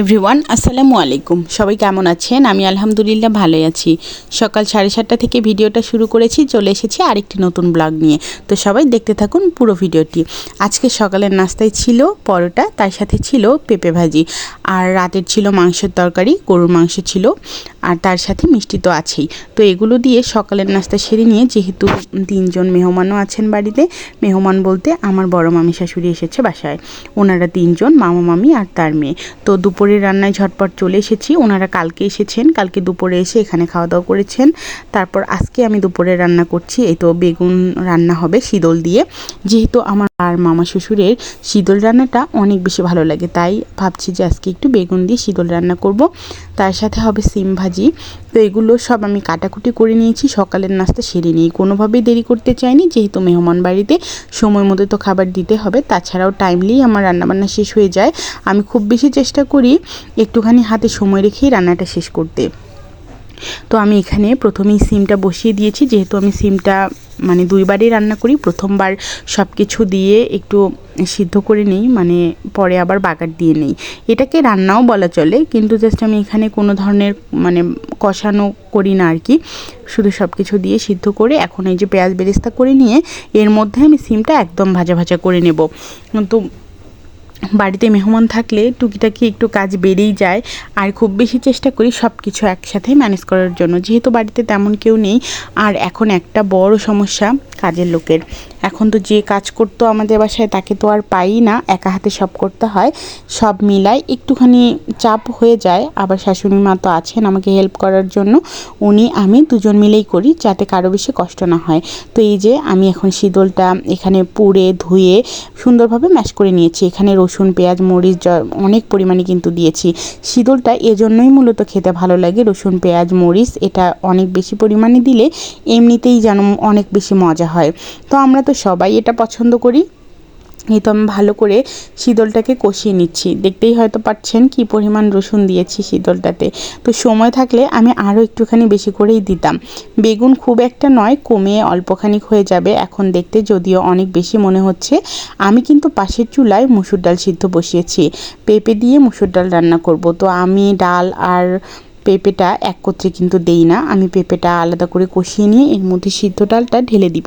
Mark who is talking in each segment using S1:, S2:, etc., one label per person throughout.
S1: Everyone, আসসালামু আলাইকুম। সবাই কেমন আছেন? আমি আলহামদুলিল্লাহ ভালোই আছি। সকাল সাড়ে সাতটা থেকে ভিডিওটা শুরু করেছি, চলে এসেছি আরেকটি নতুন ব্লগ নিয়ে। তো সবাই দেখতে থাকুন পুরো ভিডিওটি। আজকে সকালের নাস্তায় ছিল পরোটা, তার সাথে ছিল পেঁপে ভাজি। আর রাতের ছিল মাংসের তরকারি, গরুর মাংস ছিল, আর তার সাথে মিষ্টি তো আছেই। তো এগুলো দিয়ে সকালের নাস্তা সেরে নিয়ে, যেহেতু তিনজন মেহমানও আছেন বাড়িতে, মেহমান বলতে আমার বড় মামি শাশুড়ি এসেছে বাসায়। ওনারা তিনজন, মামা মামি আর তার মেয়ে। তো দুপুরের রান্নায় ঝটপট চলে এসেছি। ওনারা কালকে এসেছেন, কালকে দুপুরে এসে এখানে খাওয়া দাওয়া করেছেন। তারপর আজকে আমি দুপুরে রান্না করছি, এই তো বেগুন রান্না হবে শীতল দিয়ে। যেহেতু আমার আর মামা শ্বশুরের শীতল রান্নাটা অনেক বেশি ভালো লাগে, তাই ভাবছি যে আজকে একটু বেগুন দিয়ে শীতল রান্না করব। তার সাথে হবে সিম ভাজি। তো এগুলো সব আমি কাটাকুটি করে নিয়েছি। সকালের নাস্তা সেরে নিই। কোনোভাবেই দেরি করতে চাইনি। যেহেতু মেহমান বাড়িতে, সময় মতো তো খাবার দিতে হবে। তাছাড়াও টাইমলি আমার রান্নাবান্না শেষ হয়ে যায়। আমি খুব বেশি চেষ্টা করি একটুখানি হাতে সময় রেখেই রান্নাটা শেষ করতে। তো আমি এখানে প্রথমেই সিমটা বসিয়ে দিয়েছি, যেহেতু আমি সিমটা মানে দুইবারই রান্না করি, প্রথমবার সব কিছু দিয়ে একটু সিদ্ধ করে নিই মানে পরে আবার বাগার দিয়ে নিই। এটাকে রান্নাও বলা চলে, কিন্তু জাস্ট আমি এখানে কোনো ধরনের মানে কষানো করি না আর কি। শুধু সব কিছু দিয়ে সিদ্ধ করে এখন এই যে পেঁয়াজ বেরেস্তা করে নিয়ে, এর মধ্যে আমি সিমটা একদম ভাজা ভাজা করে নেব। তো বাড়িতে মেহমান থাকলে টুকিটাকি একটু কাজ বেড়েই যায়। আর খুব বেশি চেষ্টা করি সব কিছু একসাথে ম্যানেজ করার জন্য। যেহেতু বাড়িতে তেমন কেউ নেই, আর এখন একটা বড় সমস্যা কাজের লোকের। এখন তো যে কাজ করতো আমাদের বাসায় তাকে তো আর পাই না, একা হাতে সব করতে হয়। সব মিলাই একটুখানি চাপ হয়ে যায়, আবার শাশুড়ি মা তো আছেন আমাকে হেল্প করার জন্য। উনি, আমি দুজন মিলেই করি যাতে কারও বেশি কষ্ট না হয়। তো এই যে আমি এখন শীতলটা এখানে পুড়ে, ধুয়ে সুন্দরভাবে ম্যাশ করে নিয়েছি। এখানে রসুন, পেঁয়াজ, মরিচ অনেক পরিমাণে কিন্তু দিয়েছি। শীতলটা এজন্যই মূলত খেতে ভালো লাগে রসুন, পেঁয়াজ, মরিচ, এটা অনেক বেশি পরিমাণে দিলে এমনিতেই যেন অনেক বেশি মজা হয়। তো আমরা তো সবাই এটা পছন্দ করি। এই তো আমি ভালো করে শীতলটাকে কষিয়ে নিচ্ছি। দেখতেই হয়তো পাচ্ছেন কি পরিমাণ রসুন দিয়েছি শীতলটাতে। তো সময় থাকলে আমি আরও একটুখানি বেশি করেই দিতাম। বেগুন খুব একটা নয়, কমে অল্পখানিক হয়ে যাবে এখন দেখতে যদিও অনেক বেশি মনে হচ্ছে। আমি কিন্তু পাশের চুলায় মুসুর ডাল সিদ্ধ বসিয়েছি। পেঁপে দিয়ে মুসুর ডাল রান্না করব। তো আমি, ডাল আর পেঁপেটা একত্রে কিন্তু দেই না। আমি পেঁপেটা আলাদা করে কষিয়ে নিয়ে এর মধ্যে সিদ্ধ ডালটা ঢেলে দিব।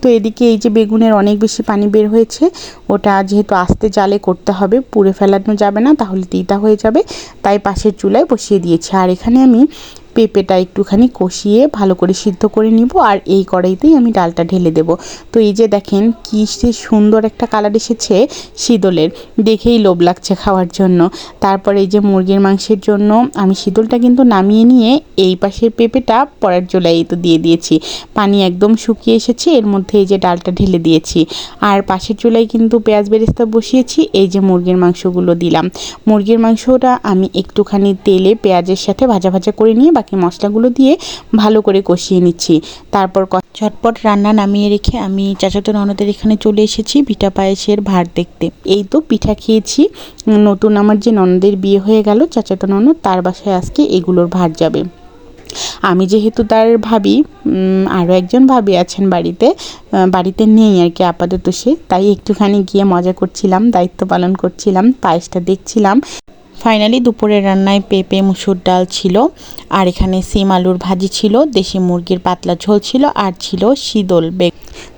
S1: তো এদিকে এই যে বেগুনের অনেক বেশি পানি বের হয়েছে, ওটা যেহেতু আস্তে জালে করতে হবে, পুড়ে ফেলানো যাবে না, তাহলে তিতা হয়ে যাবে। তাই পাশের চুলায় বসিয়ে দিয়েছি। আর এখানে আমি পেঁপেটা একটুখানি কষিয়ে ভালো করে সিদ্ধ করে নিব আর এই কড়াইতেই আমি ডালটা ঢেলে দেব। তো এই যে দেখেন কী সুন্দর একটা কালার এসেছে শীতলের, দেখেই লোভ লাগছে খাওয়ার জন্য। তারপরে এই যে মুরগির মাংসের জন্য আমি শীতলটা কিন্তু নামিয়ে নিয়ে এই পাশের পেঁপেটা পরের চুলাই তো দিয়ে দিয়েছি। পানি একদম শুকিয়ে এসেছে, এর মধ্যে এই যে ডালটা ঢেলে দিয়েছি। আর পাশের চুলায় কিন্তু পেঁয়াজ বেরেস্তা বসিয়েছি, এই যে মুরগির মাংসগুলো দিলাম। মুরগির মাংসটা আমি একটুখানি তেলে পেঁয়াজের সাথে ভাজা ভাজা করে নিয়ে বাকি মশলাগুলো দিয়ে ভালো করে কষিয়ে নিচ্ছি। তারপর ঝটপট রান্না নামিয়ে রেখে আমি চাচাতো ননদের এখানে চলে এসেছি পিঠা পায়েসের ভার দেখতে। এই তো পিঠা খেয়েছি। নতুন আমার যে ননদের বিয়ে হয়ে গেল, চাচাতো ননদ তার বাসায় আজকে এগুলোর ভার যাবে। আমি যেহেতু তার ভাবি আরও একজন ভাবি আছেন বাড়িতে বাড়িতে নেই আর কি, আপাতত সে। তাই একটুখানি গিয়ে মজা করছিলাম, দায়িত্ব পালন করছিলাম, পায়েসটা দেখছিলাম। ফাইনালি দুপুরের রান্নায় পেঁপে, মুসুর ডাল ছিল, আর এখানে সিম আলুর ভাজি ছিল, দেশি মুরগির পাতলা ঝোল ছিল, আর ছিল শীতল বেগ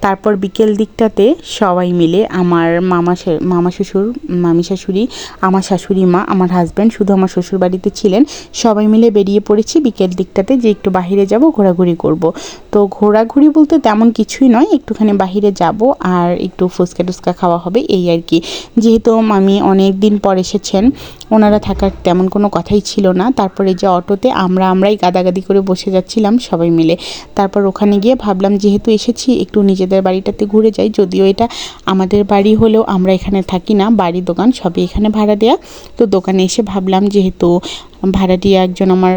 S1: তারপর বিকেল দিকটাতে সবাই মিলে আমার মামা মামা শ্বশুর, মামি শাশুড়ি, আমার শাশুড়ি মা, আমার হাজব্যান্ড শুধু আমার শ্বশুর বাড়িতে ছিলেন, সবাই মিলে বেরিয়ে পড়েছি বিকেল দিকটাতে যে একটু বাহিরে যাব, ঘোরাঘুরি করব। তো ঘোরাঘুরি বলতে তেমন কিছুই নয়, একটুখানি বাহিরে যাব আর একটু ফুচকা টুচকা খাওয়া হবে, এই আর কি। যেহেতু মামি অনেক দিন পর এসেছেন, ওনারা থাকার তেমন কোনো কথাই ছিল না। তারপরে যে অটোতে আমরা আমরাই গাদাগাদি করে বসে যাচ্ছিলাম সবাই মিলে। তারপর ওখানে গিয়ে ভাবলাম, যেহেতু এসেছি, একটু নিজেদের বাড়িটাতে ঘুরে যাই। যদিও এটা আমাদের বাড়ি হলেও আমরা এখানে থাকি না, বাড়ি, দোকান, সবই এখানে ভাড়া দেয়া। তো দোকানে এসে ভাবলাম যেহেতু ভাড়াটিয়া একজন আমার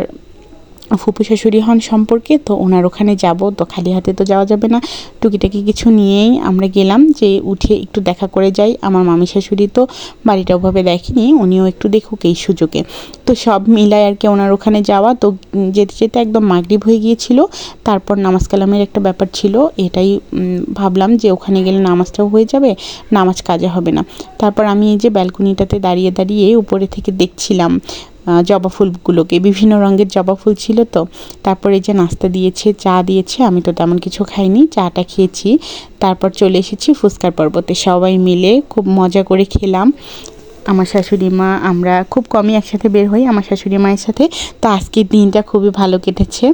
S1: ফুপু শাশুড়ি হন সম্পর্কে, তো ওনার ওখানে যাব, তো খালি হাতে তো যাওয়া যাবে না। টুকিটাকি কিছু নিয়েই আমরা গেলাম, যে উঠে একটু দেখা করে যাই। আমার মামি শাশুড়ি তো বাড়িটা ওভাবে দেখেনি, উনিও একটু দেখুক এই সুযোগে। তো সব মিলায় আর কি ওনার ওখানে যাওয়া, তো যেতে যেতে একদম মাগরিব হয়ে গিয়েছিল। তারপর নামাজ কালামের একটা ব্যাপার ছিল, এটাই ভাবলাম যে ওখানে গেলে নামাজটাও হয়ে যাবে, নামাজ কাজে হবে না। তারপর আমি এই যে ব্যালকনিটাতে দাঁড়িয়ে দাঁড়িয়ে উপরে থেকে দেখছিলাম জবা ফুলগুলোকে। বিভিন্ন রঙের জবা ফুল ছিল তো। তারপরে যে নাস্তা দিয়েছে, চা দিয়েছে, আমি তো তেমন কিছু খাইনি, চাটা খেয়েছি। তারপর চলে এসেছি ফুচকার পর্বতে। সবাই মিলে খুব মজা করে খেলাম। আমার শাশুড়ি মা, আমরা খুব কমই একসাথে বের হই আমার শাশুড়ি মায়ের সাথে। তো আজকের দিনটা খুবই ভালো কেটেছে।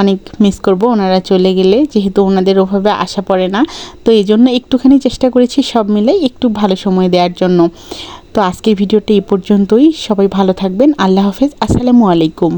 S1: অনেক মিস করব ওনারা চলে গেলে, যেহেতু ওনাদের ওভাবে আসা পড়ে না। তো এই জন্য একটুখানি চেষ্টা করেছি সব মিলে একটু ভালো সময় দেওয়ার জন্য। তো আজকের ভিডিওটা এই পর্যন্তই। সবাই ভালো থাকবেন। আল্লাহ হাফেজ। আসসালামু আলাইকুম।